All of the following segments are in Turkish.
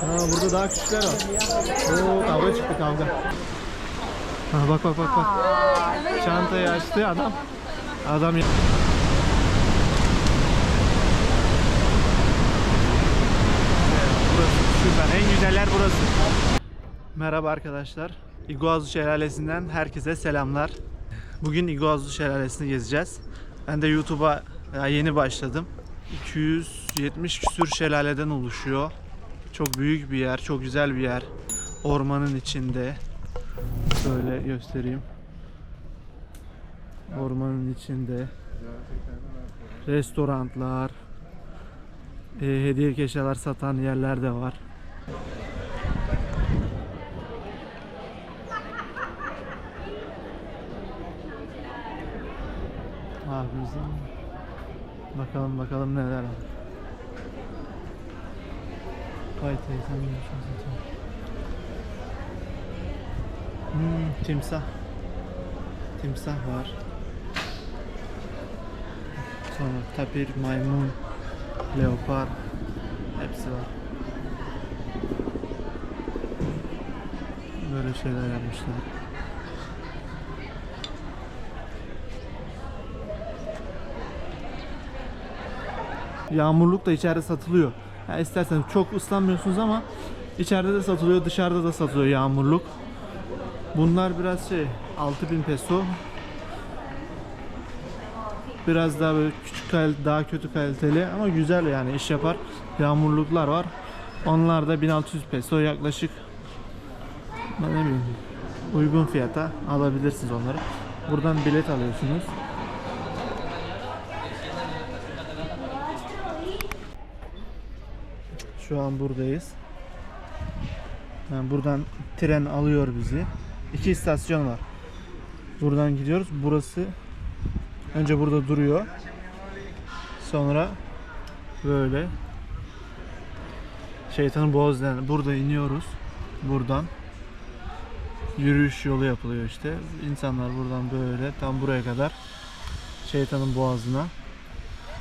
Ha, burada daha küçükler var. Oo kavga çıktı kavga. Ha, bak bak bak bak. Çantayı açtı adam. Adam Burası süper. En güzel yer burası. Merhaba arkadaşlar. İguazu Şelalesi'nden herkese selamlar. Bugün İguazu Şelalesi'ni gezeceğiz. Ben de YouTube'a ya yeni başladım. 270 küsür şelaleden oluşuyor. Çok büyük bir yer, çok güzel bir yer. Ormanın içinde. Şöyle göstereyim. Ormanın içinde. Restoranlar, e, hediyelik eşyalar satan yerler de var. Abimizin bakalım bakalım neler var. Vay teyzem yemiş zaten. Hmm, timsah. Timsah var. Sonra tapir, maymun, leopar hepsi var. Böyle şeyler yapmışlar. Yağmurluk da içeride satılıyor. Ya isterseniz çok ıslanmıyorsunuz ama içeride de satılıyor, dışarıda da satılıyor yağmurluk. Bunlar biraz şey 6000 peso. Biraz daha böyle küçük daha kötü kaliteli ama güzel yani iş yapar. Yağmurluklar var. Onlar da 1600 peso yaklaşık ne bileyim uygun fiyata alabilirsiniz onları. Buradan bilet alıyorsunuz. Şu an buradayız. Yani buradan tren alıyor bizi. İki istasyon var. Buradan gidiyoruz. Burası önce burada duruyor. Sonra böyle Şeytanın Boğazı'ndan burada iniyoruz. Buradan yürüyüş yolu yapılıyor işte. İnsanlar buradan böyle tam buraya kadar Şeytanın Boğazı'na.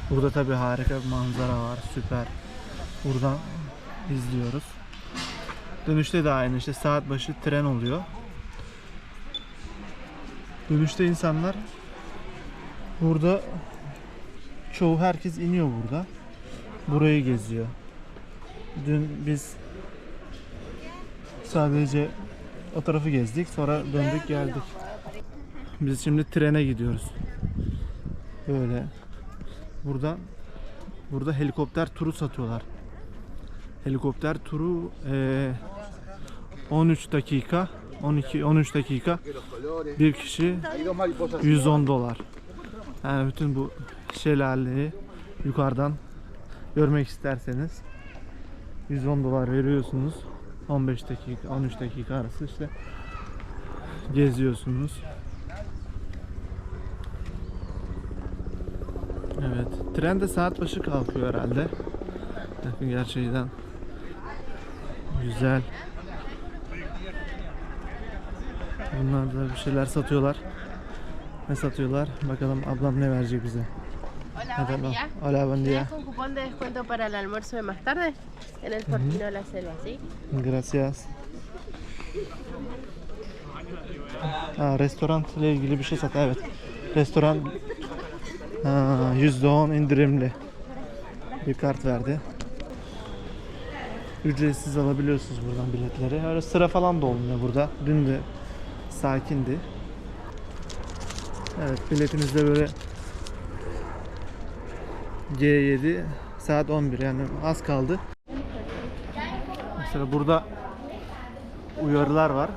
Burada tabi harika bir manzara var. Süper. Buradan izliyoruz. Dönüşte de aynı işte saat başı tren oluyor. Dönüşte insanlar burada çoğu herkes iniyor burada. Burayı geziyor. Dün biz sadece o tarafı gezdik. Sonra döndük geldik. Biz şimdi trene gidiyoruz. Böyle. Buradan burada helikopter turu satıyorlar. Helikopter turu eee, 13 dakika 12 13 dakika bir kişi 110 dolar. Yani bütün bu şelaleyi yukarıdan görmek isterseniz 110 dolar veriyorsunuz. 15 dakika 13 dakika arası işte geziyorsunuz. Evet. Tren de saat başı kalkıyor herhalde. Gerçekten güzel. Bunlar da bir şeyler satıyorlar. Ne satıyorlar? Bakalım ablam ne verecek bize. Hola, buen día. Hola, buen día. ¿Tienes un cupón de descuento para el almuerzo de más tarde? En el Fortino de la Selva, ¿sí? Gracias. Ha, restoran ile ilgili bir şey sat. Evet. Restoran ha, %10 indirimli bir kart verdi. Ücretsiz alabiliyorsunuz buradan biletleri. Öyle sıra falan da olmuyor burada. Dün de sakindi. Evet biletimizde böyle G7 saat 11 yani az kaldı. Mesela burada uyarılar var.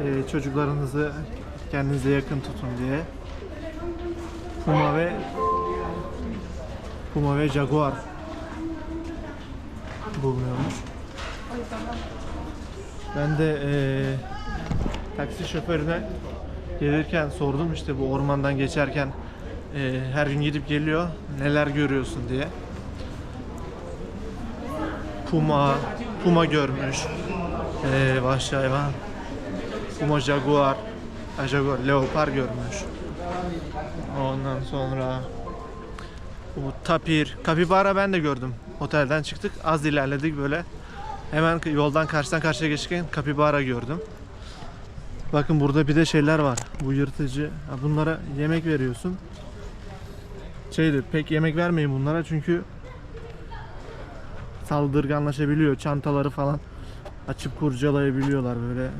Ee, çocuklarınızı kendinize yakın tutun diye. Puma ve Puma ve Jaguar bulunuyormuş. Ben de eee, taksi şoförüne gelirken sordum işte bu ormandan geçerken eee, her gün gidip geliyor neler görüyorsun diye. Puma, puma görmüş. Ee, vahşi hayvan. Puma jaguar, ha, jaguar, leopar görmüş. Ondan sonra bu tapir, kapibara ben de gördüm. Otelden çıktık. Az ilerledik böyle. Hemen yoldan karşıdan karşıya geçerken kapibara gördüm. Bakın burada bir de şeyler var. Bu yırtıcı. Bunlara yemek veriyorsun. Şeydir pek yemek vermeyin bunlara çünkü saldırganlaşabiliyor. Çantaları falan açıp kurcalayabiliyorlar böyle.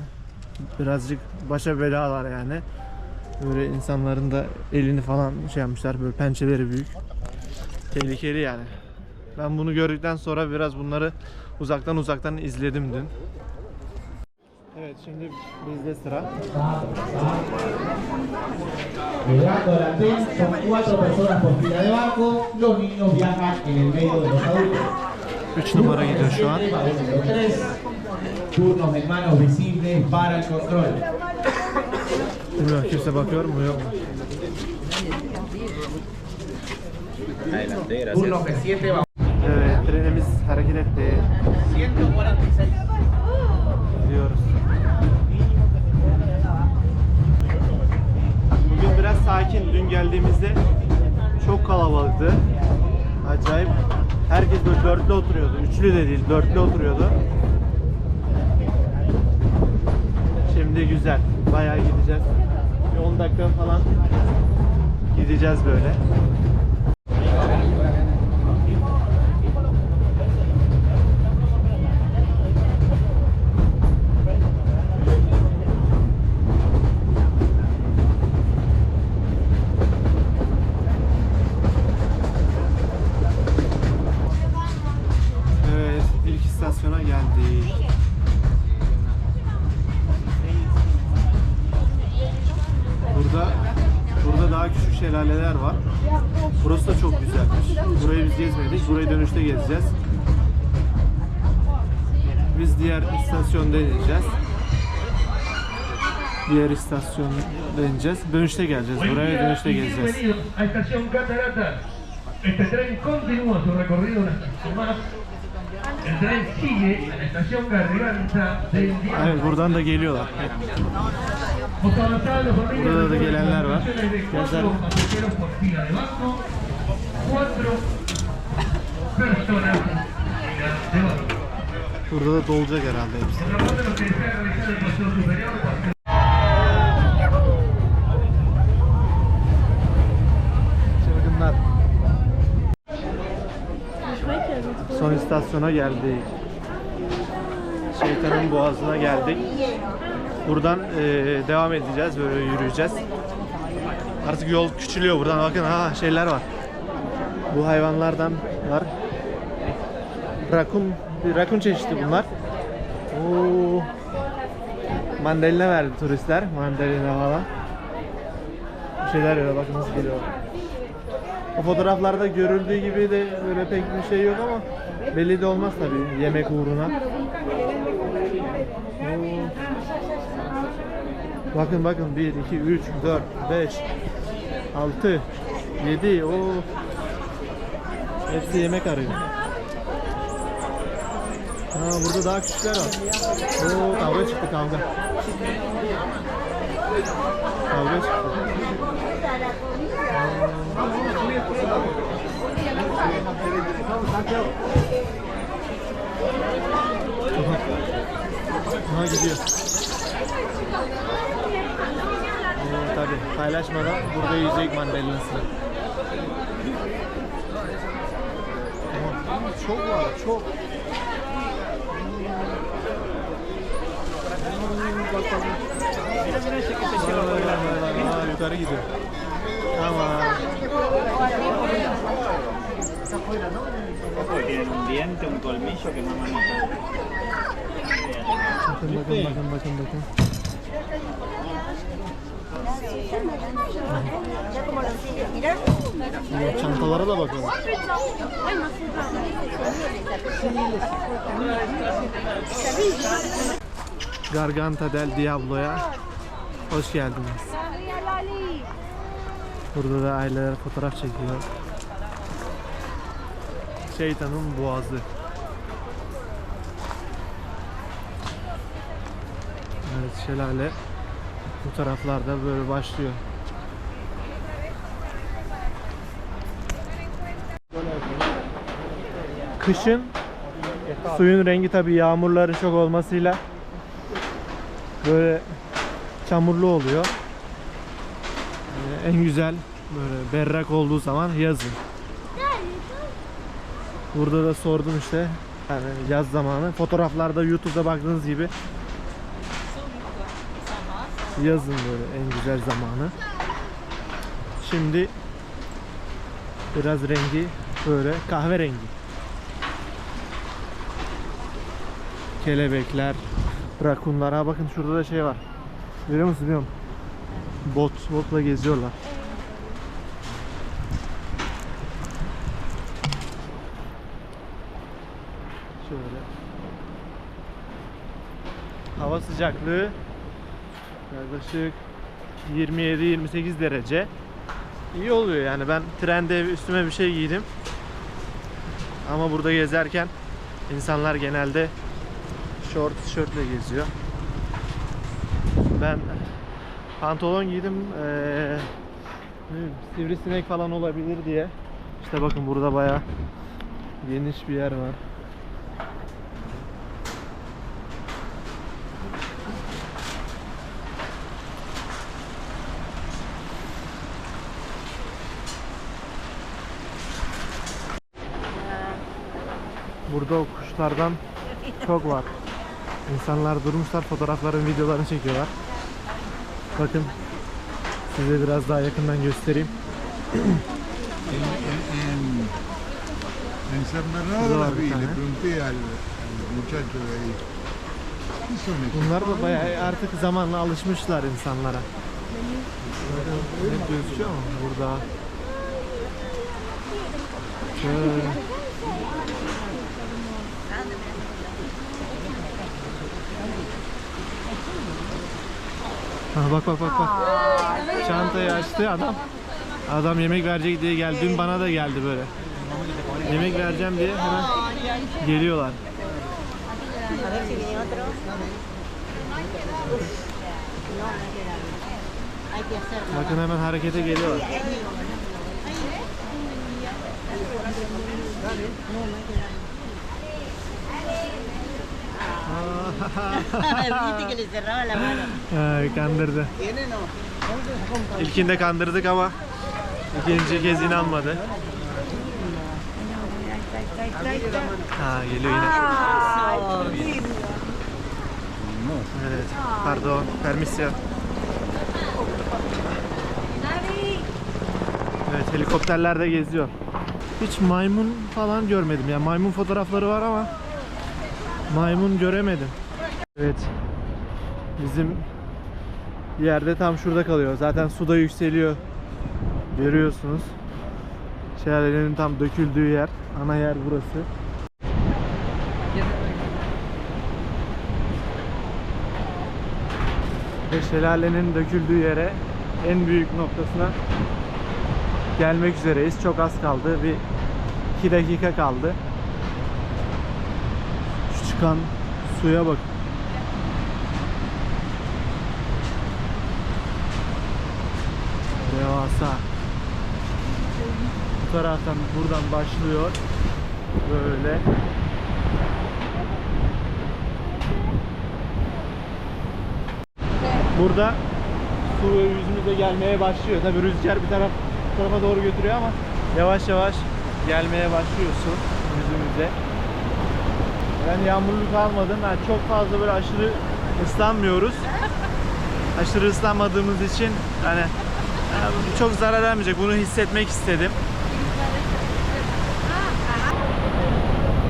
Birazcık başa belalar yani. Böyle insanların da elini falan şey yapmışlar. Böyle pençeleri büyük. Tehlikeli yani. Ben bunu gördükten sonra biraz bunları uzaktan uzaktan izledim dün. Evet şimdi bizde sıra. Al andén son cuatro personas por fila de banco, los niños viajan en el medio de los adultos. 3 numara gidiyor şu an. Turnos en manos visibles para el control. Bilmiyorum kimse bakıyor mu yok mu? Turnos de 7 vagones. Evet trenimiz hareket etti. 146. Gidiyoruz. Bugün biraz sakin. Dün geldiğimizde çok kalabalıktı. Acayip. Herkes böyle dörtlü oturuyordu. Üçlü de değil, dörtlü oturuyordu. Şimdi güzel. Bayağı gideceğiz. Bir 10 dakika falan gideceğiz böyle. Diğer istasyonda ineceğiz. Dönüşte geleceğiz. Buraya dönüşte Cataratas. Este tren continúa su recorrido una estación más. El tren sigue a la estación Garganta del. Evet buradan da geliyorlar. Burada da gelenler var. banco. Burada da dolacak herhalde hepsi. İstasyona geldik. Şeytanın boğazına geldik. Buradan eee, devam edeceğiz, böyle yürüyeceğiz. Artık yol küçülüyor buradan. Bakın ha şeyler var. Bu hayvanlardan var. Rakun, rakun çeşidi bunlar. Oo. Mandalina verdi turistler. Mandalina falan. Bir şeyler öyle bakın nasıl geliyor. O fotoğraflarda görüldüğü gibi de böyle pek bir şey yok ama belli de olmaz tabii yemek uğruna. Bakın bakın 1, 2, 3, 4, 5, 6, 7 o Hepsi yemek arıyor. Ha burada daha küçükler var. Oo kavga çıktı kavga. Kavga çıktı. Ha gidiyor. Oo, tabii paylaşmadan burada yiyecek mandalinası. Çok var çok. Aa, yukarı gidiyor. Tamam. Tienen un diente, un colmillo que más manejan. Bakın bakın bakın bakın bakın. Ya, Çantalara da bakalım. Garganta del Diablo'ya hoş geldiniz. Burada da aileler fotoğraf çekiyor. Şeytanın boğazı. Şelale bu taraflarda böyle başlıyor. kışın suyun rengi tabi yağmurların çok olmasıyla böyle çamurlu oluyor. Ee, en güzel böyle berrak olduğu zaman yazın. Burada da sordum işte yani yaz zamanı. Fotoğraflarda YouTube'da baktığınız gibi yazın böyle en güzel zamanı. Şimdi biraz rengi böyle kahverengi. Kelebekler, rakunlar. Ha bakın şurada da şey var. Görüyor musunuz bilmiyorum. Bot, botla geziyorlar. Şöyle. Hava sıcaklığı yaklaşık 27-28 derece. İyi oluyor yani ben trende üstüme bir şey giydim. Ama burada gezerken insanlar genelde short tişörtle geziyor. Ben pantolon giydim bileyim, sivrisinek falan olabilir diye. İşte bakın burada bayağı geniş bir yer var. Burada o kuşlardan çok var. İnsanlar durmuşlar fotoğrafların videolarını çekiyorlar. Bakın size biraz daha yakından göstereyim. Bunlar da bayağı artık zamanla alışmışlar insanlara. Ne gözüküyor burada? Şöyle. Ha, bak bak bak bak. Çantayı açtı adam. Adam yemek verecek diye geldi. Dün bana da geldi böyle. Yemek vereceğim diye hemen geliyorlar. Bakın hemen harekete geliyorlar. Mano. Ay, kandırdı. İlkinde kandırdık ama ikinci kez inanmadı. Ha geliyor yine. Evet. Pardon. Permisyon. Evet helikopterler de geziyor. Hiç maymun falan görmedim. Ya maymun fotoğrafları var ama maymun göremedim. Evet. Bizim yerde tam şurada kalıyor. Zaten su da yükseliyor. Görüyorsunuz. Şelalenin tam döküldüğü yer. Ana yer burası. Ve şelalenin döküldüğü yere en büyük noktasına gelmek üzereyiz. Çok az kaldı. Bir 2 dakika kaldı. Çıkan suya bak. Devasa. Bu taraftan buradan başlıyor. Böyle. Burada su yüzümüze gelmeye başlıyor. Tabi rüzgar bir taraf bu tarafa doğru götürüyor ama yavaş yavaş gelmeye başlıyor su yüzümüze. Ben yağmurluk almadım. Yani çok fazla böyle aşırı ıslanmıyoruz. Aşırı ıslanmadığımız için yani yani çok zarar vermeyecek. Bunu hissetmek istedim.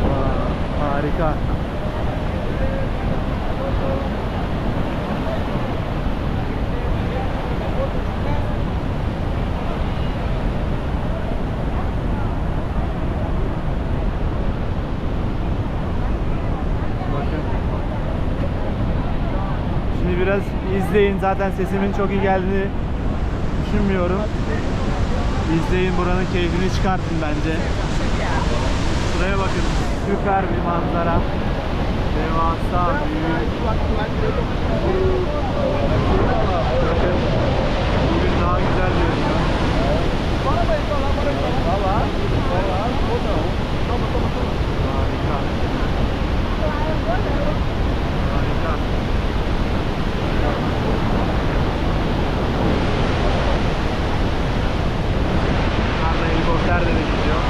Vay, harika. Bakın. Şimdi biraz izleyin. Zaten sesimin çok iyi geldiğini düşünmüyorum. İzleyin buranın keyfini çıkartın bence. Şuraya bakın. Süper bir manzara. Devasa büyük. Bugün daha güzel görünüyor. Harika. Yukarıda helikopter de gidiyor.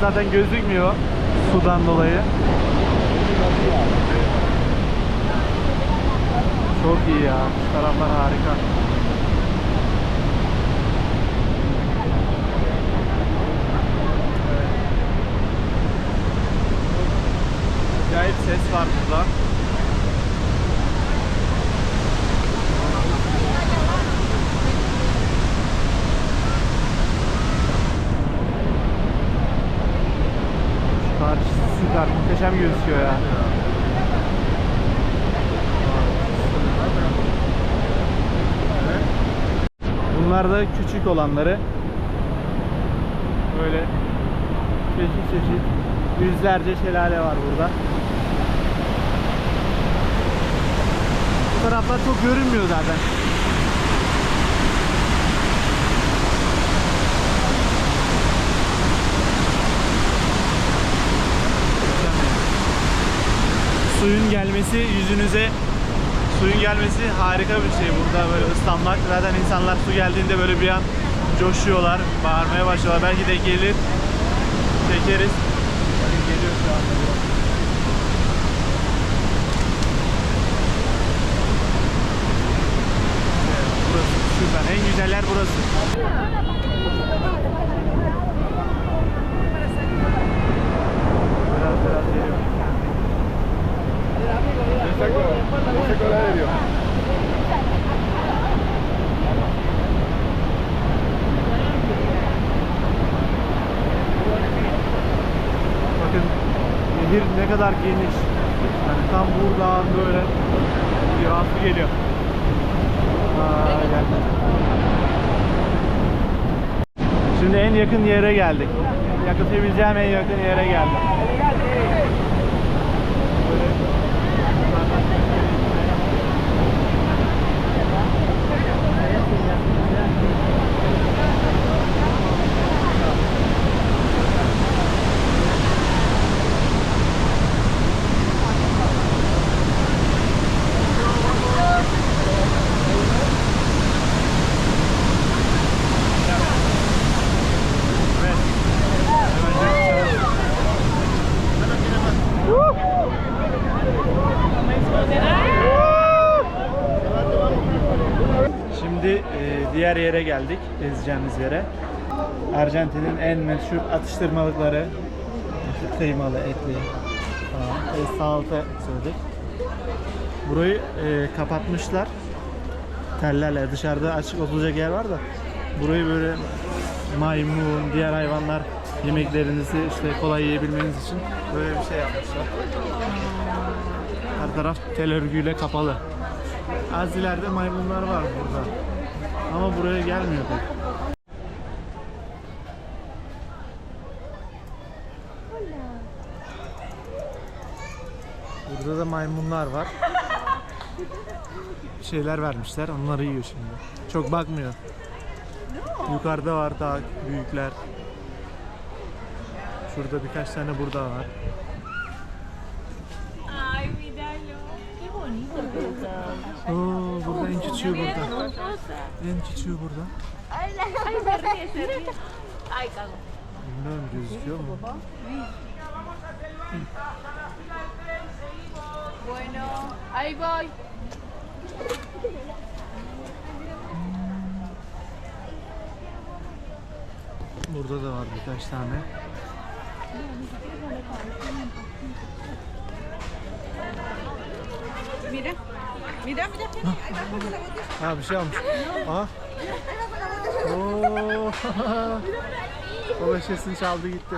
Taraf zaten gözükmüyor sudan dolayı. Çok iyi ya. Şu taraflar harika. Acayip ses var burada. Şu süper, muhteşem gözüküyor ya. Bunlar da küçük olanları. Böyle çeşit çeşit yüzlerce şelale var burada. Bu taraflar çok görünmüyor zaten. Suyun gelmesi yüzünüze suyun gelmesi harika bir şey burada böyle ıslanmak. Zaten insanlar su geldiğinde böyle bir an coşuyorlar bağırmaya başlıyorlar. Belki de gelir çekeriz Bakın geliyor şu anda Evet, burası süper en güzel yer burası biraz biraz geliyor Bakın nehir ne kadar geniş. Yani tam buradan böyle bir aslı geliyor. Aa, geldi. Şimdi en yakın yere geldik. Yakıtabileceğim en yakın yere geldim. Böyle Evet. Hemen Şimdi e, diğer yere geldik, gezeceğimiz yere. Arjantin'in en meşhur atıştırmalıkları. Kıymalı, etli falan. E, salata söyledik. Burayı e, kapatmışlar. Tellerle dışarıda açık oturacak yer var da burayı böyle maymun, diğer hayvanlar yemeklerinizi işte kolay yiyebilmeniz için böyle bir şey yapmışlar. Her taraf tel örgüyle kapalı. Az ileride maymunlar var burada. Ama buraya gelmiyor pek. Burada da maymunlar var. Bir şeyler vermişler. Onları yiyor şimdi. Çok bakmıyor. Yukarıda var daha büyükler. Şurada birkaç tane burada var. Oo, burada en küçüğü burada. En küçüğü burada. Bilmiyorum gözüküyor mu? Bueno, ahí voy. Burada da var birkaç tane. Mira, mira, mira. Ha bir şey almış. Aa. Oo. Baba şişesini çaldı gitti.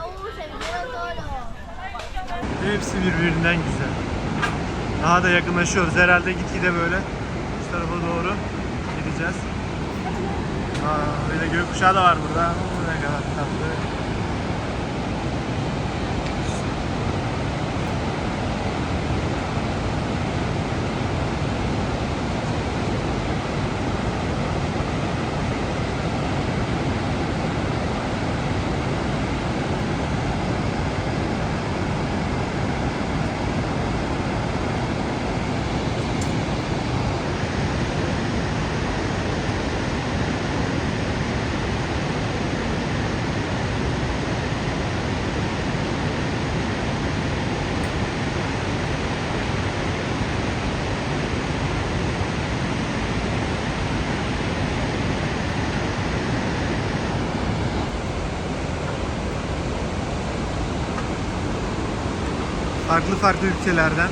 Hepsi birbirinden güzel. Daha da yakınlaşıyoruz. Herhalde gitgide böyle şu tarafa doğru gideceğiz. Aa, bir de gökkuşağı da var burada. Ne kadar tatlı. Farklı farklı ülkelerden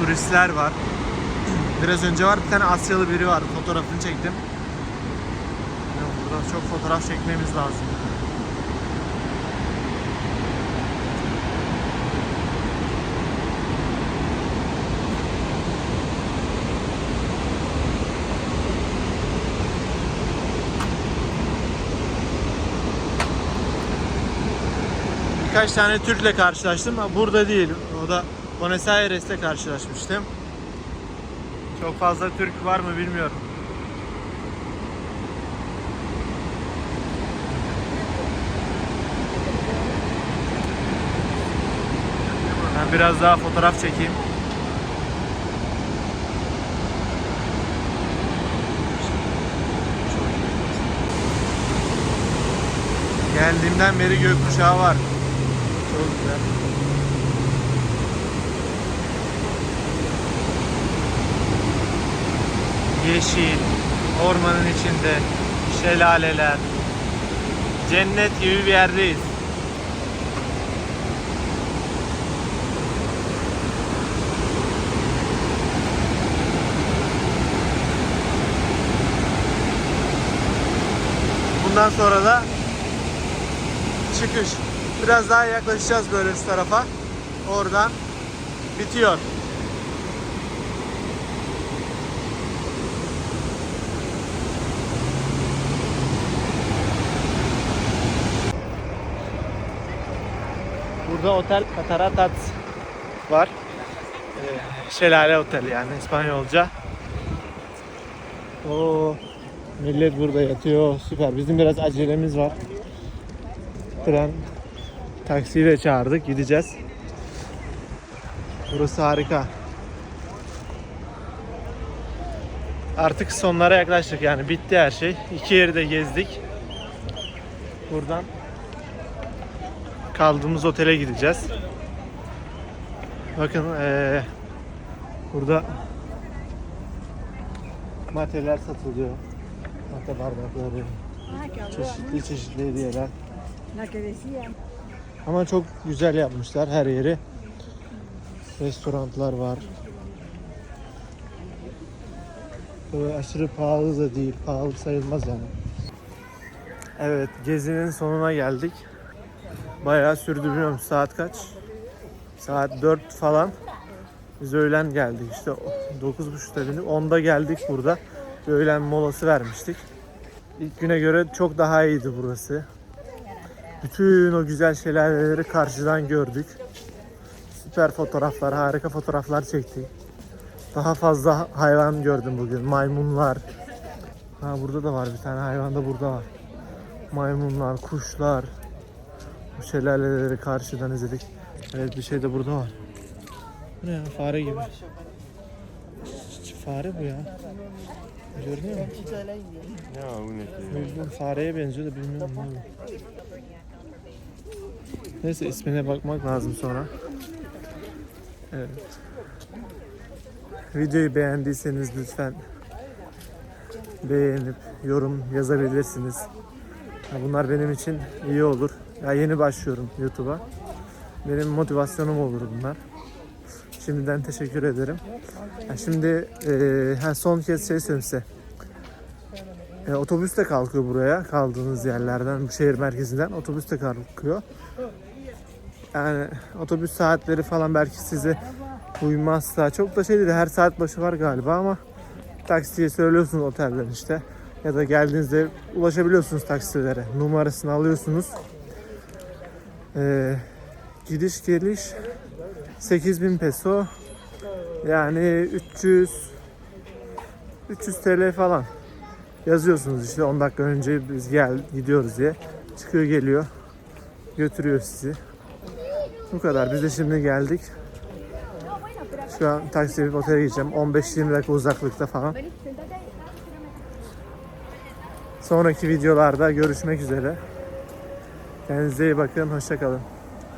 turistler var. Biraz önce var bir tane Asyalı biri var. Fotoğrafını çektim. Burada çok fotoğraf çekmemiz lazım. Birkaç tane Türk'le karşılaştım burada değil. O da Buenos Aires'te karşılaşmıştım. Çok fazla Türk var mı bilmiyorum. Ben biraz daha fotoğraf çekeyim. Geldiğimden beri gökkuşağı var. Çok güzel. Yeşil, ormanın içinde, şelaleler. Cennet gibi bir yerdeyiz. Bundan sonra da çıkış. Biraz daha yaklaşacağız böyle şu tarafa. Oradan bitiyor. Burada otel Cataratas var. Ee, Şelale Oteli yani İspanyolca. O millet burada yatıyor. Süper. Bizim biraz acelemiz var. Tren taksiyle çağırdık. Gideceğiz. Burası harika. Artık sonlara yaklaştık yani bitti her şey. İki yeri de gezdik. Buradan kaldığımız otele gideceğiz. Bakın eee, burada mateler satılıyor. Mate bardakları, çeşitli çeşitli hediyeler. Ama çok güzel yapmışlar her yeri. Restoranlar var. Böyle aşırı pahalı da değil. Pahalı sayılmaz yani. Evet gezinin sonuna geldik. Bayağı sürdü bilmiyorum saat kaç? Saat 4 falan. Biz öğlen geldik işte 9.30'da bindik. 10'da geldik burada. Bir öğlen molası vermiştik. İlk güne göre çok daha iyiydi burası. Bütün o güzel şelaleleri karşıdan gördük. Süper fotoğraflar, harika fotoğraflar çektik. Daha fazla hayvan gördüm bugün. Maymunlar. Ha burada da var bir tane hayvan da burada var. Maymunlar, kuşlar. Bu şelaleleri karşıdan izledik. Evet bir şey de burada var. Bu ne ya? Fare gibi. Fare bu ya. Görünüyor mu? Bilmiyorum, fareye benziyor da bilmiyorum ne bu. Neyse ismine bakmak lazım sonra. Evet. Videoyu beğendiyseniz lütfen beğenip yorum yazabilirsiniz. Ya Bunlar benim için iyi olur. Ya yeni başlıyorum YouTube'a. Benim motivasyonum olur bunlar. Şimdiden teşekkür ederim. Ya şimdi eee, ha son kez şey söyleyeyim size. E, otobüs de kalkıyor buraya kaldığınız yerlerden, bu şehir merkezinden otobüs de kalkıyor. Yani otobüs saatleri falan belki size uymazsa çok da şey değil her saat başı var galiba ama taksiye söylüyorsunuz otelden işte. Ya da geldiğinizde ulaşabiliyorsunuz taksilere. Numarasını alıyorsunuz. Ee, gidiş geliş 8000 peso. Yani 300 300 TL falan yazıyorsunuz işte. 10 dakika önce biz gel gidiyoruz diye. Çıkıyor geliyor götürüyor sizi. Bu kadar. Biz de şimdi geldik. Şu an taksiye binip otele gideceğim. 15-20 dakika uzaklıkta falan. Sonraki videolarda görüşmek üzere. Kendinize iyi bakın. Hoşçakalın.